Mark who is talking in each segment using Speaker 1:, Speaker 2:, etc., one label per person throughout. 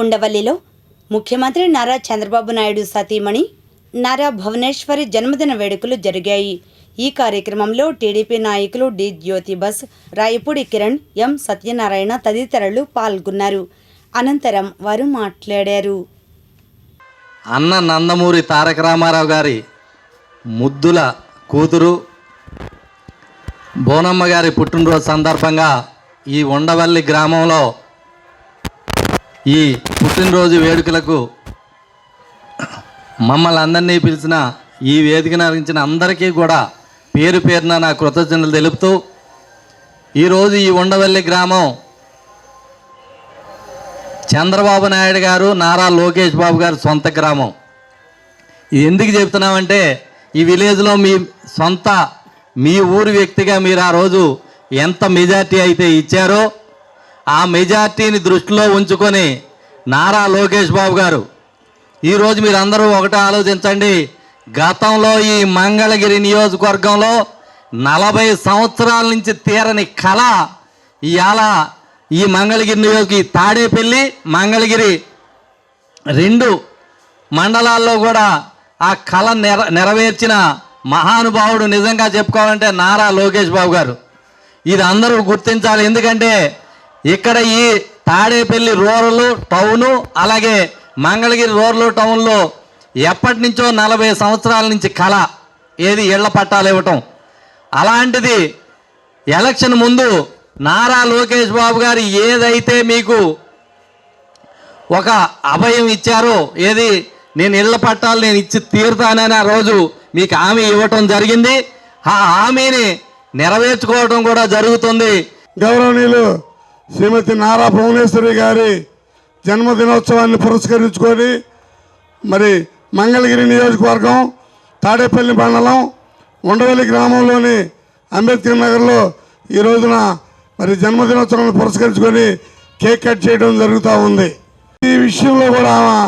Speaker 1: ఉండవల్లిలో ముఖ్యమంత్రి నారా చంద్రబాబు నాయుడు సతీమణి నారా భువనేశ్వరి జన్మదిన వేడుకలు జరిగాయి. ఈ కార్యక్రమంలో టీడీపీ నాయకులు డి జ్యోతి బస్ రాయపూడి కిరణ్ ఎం సత్యనారాయణ తదితరులు పాల్గొన్నారు. అనంతరం వారు మాట్లాడారు.
Speaker 2: అన్న నందమూరి తారక రామారావు గారి ముద్దుల కూతురు బోనమ్మ గారి పుట్టినరోజు సందర్భంగా ఈ ఉండవల్లి గ్రామంలో ఈ పుట్టినరోజు వేడుకలకు మమ్మల్ని అందరినీ పిలిచిన ఈ వేదికను అరించిన అందరికీ కూడా పేరు పేరున నా కృతజ్ఞతలు తెలుపుతూ ఈరోజు ఈ ఉండవల్లి గ్రామం చంద్రబాబు నాయుడు గారు నారా లోకేష్ బాబు గారు సొంత గ్రామం. ఇది ఎందుకు చెప్తున్నామంటే ఈ విలేజ్లో మీ సొంత మీ ఊరి వ్యక్తిగా మీరు ఆ రోజు ఎంత మెజార్టీ అయితే ఇచ్చారో ఆ మెజార్టీని దృష్టిలో ఉంచుకొని నారా లోకేష్ బాబు గారు ఈరోజు మీరందరూ ఒకటి ఒకటే ఆలోచించండి. గతంలో ఈ మంగళగిరి నియోజకవర్గంలో నలభై సంవత్సరాల నుంచి తీరని కళ ఇవాళ ఈ మంగళగిరి నియోజక తాడేపల్లి మంగళగిరి రెండు మండలాల్లో కూడా ఆ కళ నెర నెరవేర్చిన మహానుభావుడు నిజంగా చెప్పుకోవాలంటే నారా లోకేష్ బాబు గారు. ఇది అందరూ గుర్తించాలి. ఎందుకంటే ఇక్కడ ఈ తాడేపల్లి రూరల్ టౌను అలాగే మంగళగిరి రూరల్ టౌన్లో ఎప్పటి నుంచో నలభై సంవత్సరాల నుంచి కళ ఏది ఇళ్ళ పట్టాలు ఇవ్వటం. అలాంటిది ఎలక్షన్ ముందు నారా లోకేష్ బాబు గారు ఏదైతే మీకు ఒక అభయం ఇచ్చారో ఏది నేను ఇళ్ళ పట్టాలు నేను ఇచ్చి తీరుతానని ఆ రోజు మీకు హామీ ఇవ్వటం జరిగింది. ఆ హామీని నెరవేర్చుకోవటం కూడా జరుగుతుంది.
Speaker 3: గౌరవనీయులు శ్రీమతి నారా భువనేశ్వరి గారి జన్మదినోత్సవాన్ని పురస్కరించుకొని మరి మంగళగిరి నియోజకవర్గం తాడేపల్లి మండలం ఉండవల్లి గ్రామంలోని అంబేద్కర్ నగర్లో ఈ రోజున మరి జన్మదినోత్సవాన్ని పురస్కరించుకొని కేక్ కట్ చేయడం జరుగుతూ ఉంది. ఈ విషయంలో కూడా ఆమె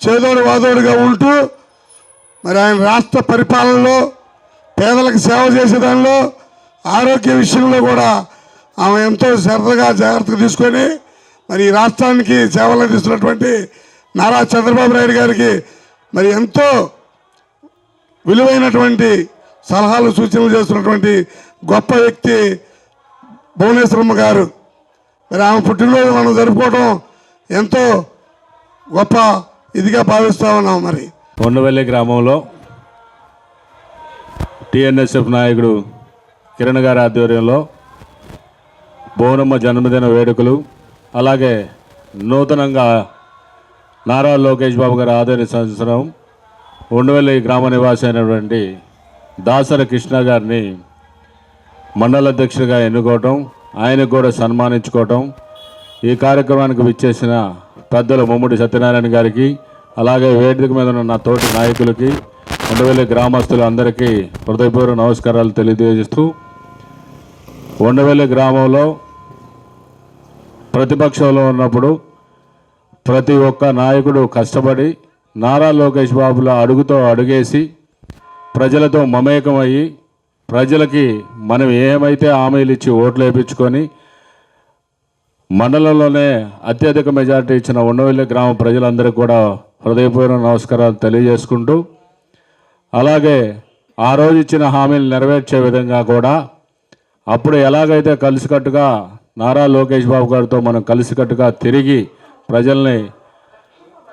Speaker 3: చేదోడు వాదోడుగా ఉంటూ మరి ఆయన రాష్ట్ర పరిపాలనలో పేదలకు సేవ చేసే దానిలో ఆరోగ్య విషయంలో కూడా ఆమె ఎంతో శ్రద్ధగా జాగ్రత్తగా తీసుకొని మరి ఈ రాష్ట్రానికి సేవలు అందిస్తున్నటువంటి నారా చంద్రబాబు నాయుడు గారికి మరి ఎంతో విలువైనటువంటి సలహాలు సూచనలు చేస్తున్నటువంటి గొప్ప వ్యక్తి భువనేశ్వరమ్మ గారు. మరి ఆమె పుట్టినరోజు మనం జరుపుకోవడం ఎంతో గొప్ప ఇదిగా భావిస్తా ఉన్నాం మరి.
Speaker 4: ఉండవల్లి గ్రామంలో టిఎన్ఎస్ఎఫ్ నాయకుడు కిరణ్ గారి ఆధ్వర్యంలో బోనమ్మ జన్మదిన వేడుకలు అలాగే నూతనంగా నారా లోకేష్ బాబు గారి ఆదరణ సంవత్సరం ఉండవల్లి గ్రామ నివాసి అయినటువంటి దాసర కృష్ణ గారిని మండల అధ్యక్షుడిగా ఎన్నుకోవటం ఆయనకు కూడా సన్మానించుకోవటం ఈ కార్యక్రమానికి విచ్చేసిన పెద్దల ముమ్మడి సత్యనారాయణ గారికి అలాగే వేదిక మీద ఉన్న నా తోటి నాయకులకి ఉండవల్లి గ్రామస్తులు అందరికీ హృదయపూర్వక నమస్కారాలు తెలియజేస్తూ ఉండవల్లి గ్రామంలో ప్రతిపక్షంలో ఉన్నప్పుడు ప్రతి ఒక్క నాయకుడు కష్టపడి నారా లోకేష్ బాబుల అడుగుతో అడుగేసి ప్రజలతో మమేకమయ్యి ప్రజలకి మనం ఏమైతే హామీలు ఇచ్చి ఓట్లు వేయించుకొని మండలంలోనే అత్యధిక మెజార్టీ ఇచ్చిన ఉండవల్లి గ్రామ ప్రజలందరికీ కూడా హృదయపూర్వక నమస్కారాలు తెలియజేసుకుంటూ అలాగే ఆ రోజు ఇచ్చిన హామీలు నెరవేర్చే విధంగా కూడా అప్పుడు ఎలాగైతే కలిసికట్టుగా నారా లోకేష్ బాబు గారితో మనం కలిసికట్టుగా తిరిగి ప్రజల్ని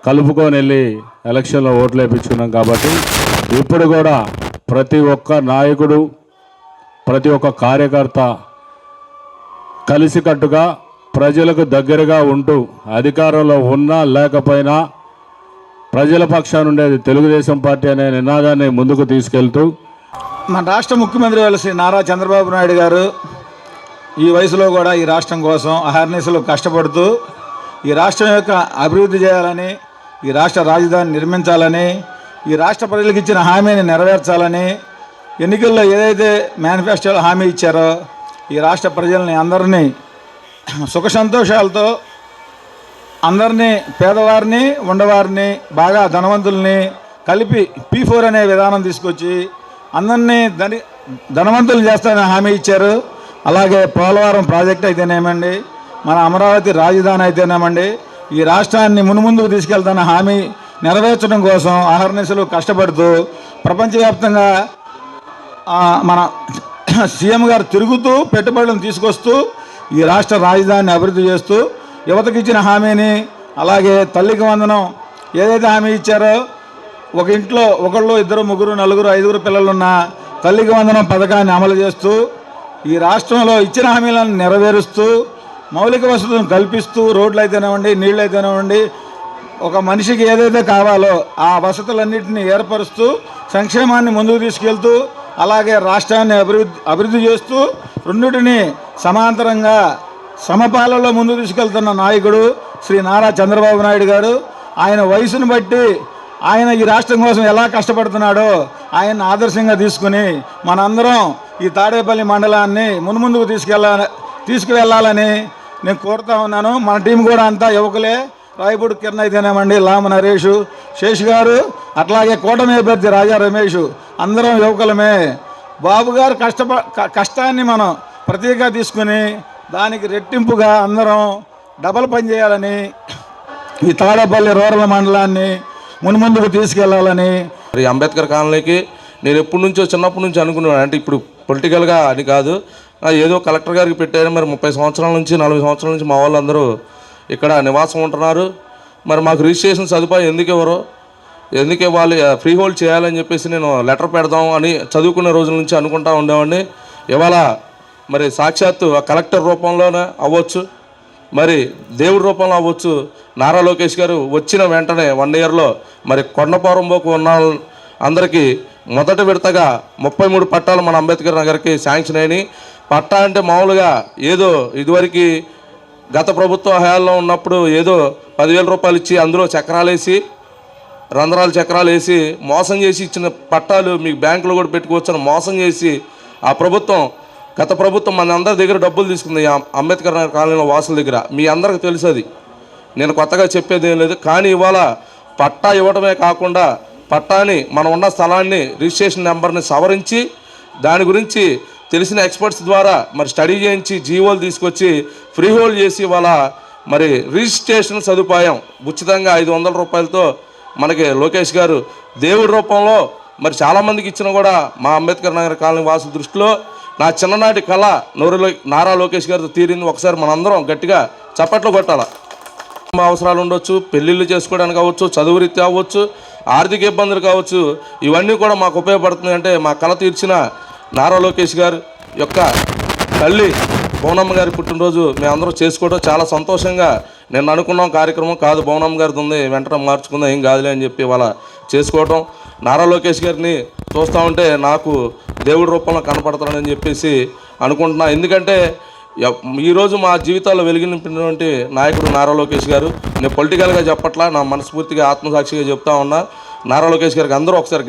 Speaker 4: కలుపుకొని వెళ్ళి ఎలక్షన్లో ఓట్లు వేయించుకున్నాం కాబట్టి ఇప్పుడు కూడా ప్రతి ఒక్క నాయకుడు ప్రతి ఒక్క కార్యకర్త కలిసికట్టుగా ప్రజలకు దగ్గరగా ఉంటూ అధికారంలో ఉన్నా లేకపోయినా ప్రజల పక్షాన ఉండేది తెలుగుదేశం పార్టీ అనే నినాదాన్ని ముందుకు తీసుకెళ్తూ
Speaker 5: మన రాష్ట్ర ముఖ్యమంత్రి వాళ్ళ శ్రీ నారా చంద్రబాబు నాయుడు గారు ఈ వయసులో కూడా ఈ రాష్ట్రం కోసం అహర్నిశలు కష్టపడుతూ ఈ రాష్ట్రం యొక్క అభివృద్ధి చేయాలని ఈ రాష్ట్ర రాజధాని నిర్మించాలని ఈ రాష్ట్ర ప్రజలకు ఇచ్చిన హామీని నెరవేర్చాలని ఎన్నికల్లో ఏదైతే మేనిఫెస్టోలో హామీ ఇచ్చారో ఈ రాష్ట్ర ప్రజల్ని అందరినీ సుఖ సంతోషాలతో అందరినీ పేదవారిని ఉండవారిని బాగా ధనవంతుల్ని కలిపి పీ ఫోర్ అనే విధానం తీసుకొచ్చి అందరినీ ధని ధనవంతులు చేస్తారని హామీ ఇచ్చారు. అలాగే పోలవరం ప్రాజెక్ట్ అయితేనేమండి మన అమరావతి రాజధాని అయితేనేమండి ఈ రాష్ట్రాన్ని మునుముందుకు తీసుకెళ్తున్న హామీ నెరవేర్చడం కోసం అహర్నిశలు కష్టపడుతూ ప్రపంచవ్యాప్తంగా మన సీఎం గారు తిరుగుతూ పెట్టుబడులను తీసుకొస్తూ ఈ రాష్ట్ర రాజధానిని అభివృద్ధి చేస్తూ యువతకు ఇచ్చిన హామీని అలాగే తల్లికి వందనం ఏదైతే హామీ ఇచ్చారో ఒక ఇంట్లో ఒకళ్ళు ఇద్దరు ముగ్గురు నలుగురు ఐదుగురు పిల్లలున్న తల్లికి వందనం పథకాన్ని అమలు చేస్తూ ఈ రాష్ట్రంలో ఇచ్చిన హామీలను నెరవేరుస్తూ మౌలిక వసతులను కల్పిస్తూ రోడ్లు అయితేనేవ్వండి నీళ్ళు అయితేనేవ్వండి ఒక మనిషికి ఏదైతే కావాలో ఆ వసతులన్నింటినీ ఏర్పరుస్తూ సంక్షేమాన్ని ముందుకు తీసుకెళ్తూ అలాగే రాష్ట్రాన్ని అభివృద్ధి అభివృద్ధి చేస్తూ రెండింటిని సమాంతరంగా సమపాలలో ముందుకు తీసుకెళ్తున్న నాయకుడు శ్రీ నారా చంద్రబాబు నాయుడు గారు. ఆయన వయసును బట్టి ఆయన ఈ రాష్ట్రం కోసం ఎలా కష్టపడుతున్నాడో ఆయన ఆదర్శంగా తీసుకుని మనందరం ఈ తాడేపల్లి మండలాన్ని మున్ముందుకు తీసుకెళ్ళ తీసుకువెళ్ళాలని నేను కోరుతా ఉన్నాను. మన టీం కూడా అంతా యువకులే. రాయపూడి కిరణ్ అయితేనేమండి లామ నరేష్ శేష్ గారు అట్లాగే కూటమి అభ్యర్థి రాజా రమేష్. అందరం యువకులమే. బాబు గారు కష్టప క- కష్టాన్ని మనం ప్రతీకగా తీసుకుని దానికి రెట్టింపుగా అందరం డబల్ పని చేయాలని ఈ తాడేపల్లి రూరల్ మండలాన్ని మున్ముందుకు తీసుకెళ్ళాలని
Speaker 6: మరి అంబేద్కర్ కాలనీకి నేను ఎప్పటి నుంచో చిన్నప్పటి నుంచి అనుకున్నాను అంటే ఇప్పుడు పొలిటికల్గా అని కాదు. ఏదో కలెక్టర్ గారికి పెట్టారు. మరి ముప్పై సంవత్సరాల నుంచి నలభై సంవత్సరాల నుంచి మా వాళ్ళందరూ ఇక్కడ నివాసం ఉంటున్నారు. మరి మాకు రిజిస్ట్రేషన్ సదుపాయం ఎందుకు ఇవ్వరు? ఎందుకు ఇవ్వాలి? ఫ్రీ హోల్డ్ చేయాలని చెప్పేసి నేను లెటర్ పెడదాం అని చదువుకునే రోజుల నుంచి అనుకుంటా ఉండేవాడిని. ఇవాళ మరి సాక్షాత్తు ఆ కలెక్టర్ రూపంలోనే అవ్వచ్చు. మరి దేవుడి రూపంలో అవ్వచ్చు. నారా లోకేష్ గారు వచ్చిన వెంటనే వన్ ఇయర్లో మరి కొండపారంబోకు ఉన్న అందరికీ మొదటి విడతగా ముప్పై మూడు పట్టాలు మన అంబేద్కర్ నగర్కి శాంక్షన్ అయినాయి. పట్టా అంటే మామూలుగా ఏదో ఇదివరకు గత ప్రభుత్వ హయాల్లో ఉన్నప్పుడు ఏదో పదివేల రూపాయలు ఇచ్చి అందులో చక్రాలు వేసి రంధ్రాలు చక్రాలు వేసి మోసం చేసి ఇచ్చిన పట్టాలు మీకు బ్యాంకులో కూడా పెట్టుకోవచ్చని మోసం చేసి ఆ ప్రభుత్వం గత ప్రభుత్వం మన అందరి దగ్గర డబ్బులు తీసుకుంది ఆ అంబేద్కర్ నగర్ కాలనీలో వాసుల దగ్గర. మీ అందరికి తెలుసు అది. నేను కొత్తగా చెప్పేది ఏం లేదు. కానీ ఇవాళ పట్టా ఇవ్వడమే కాకుండా పట్టాని మనం ఉన్న స్థలాన్ని రిజిస్ట్రేషన్ నెంబర్ని సవరించి దాని గురించి తెలిసిన ఎక్స్పర్ట్స్ ద్వారా మరి స్టడీ చేయించి జీవోలు తీసుకొచ్చి ఫ్రీ హోల్డ్ చేసి వాళ్ళ మరి రిజిస్ట్రేషన్ సదుపాయం ఉచితంగా ఐదు వందల రూపాయలతో మనకి లోకేష్ గారు దేవుడి రూపంలో మరి చాలామందికి ఇచ్చిన కూడా మా అంబేద్కర్ నగర్ కాలనీ వాసుల దృష్టిలో నా చిన్ననాటి కళ నోరులో నారా లోకేష్ గారితో తీరింది. ఒకసారి మనందరం గట్టిగా చప్పట్లు కొట్టాల? అవసరాలు ఉండొచ్చు పెళ్ళిళ్ళు చేసుకోవడానికి అవ్వచ్చు చదువు రీత్యా అవ్వచ్చు ఆర్థిక ఇబ్బందులు కావచ్చు ఇవన్నీ కూడా మాకు ఉపయోగపడుతుంది అంటే మా కళ తీర్చిన నారా లోకేష్ గారు యొక్క తల్లి భవనమ్మ గారి పుట్టినరోజు మేమందరం చేసుకోవడం చాలా సంతోషంగా నేను అనుకున్నాం కార్యక్రమం కాదు భవనమ్మ గారిది ఉంది వెంటనే మార్చుకుందాం ఏం కాదులే అని చెప్పి వాళ్ళ చేసుకోవటం నారా లోకేష్ గారిని చూస్తూ ఉంటే నాకు దేవుడి రూపంలో కనపడతానని చెప్పేసి అనుకుంటున్నా. ఎందుకంటే ఈరోజు మా జీవితాల్లో వెలిగినటువంటి నాయకుడు నారా లోకేష్ గారు. నేను పొలిటికల్గా చెప్పట్లా నా మనస్ఫూర్తిగా ఆత్మసాక్షిగా చెప్తా ఉన్నా. నారా లోకేష్ గారికి అందరూ ఒకసారి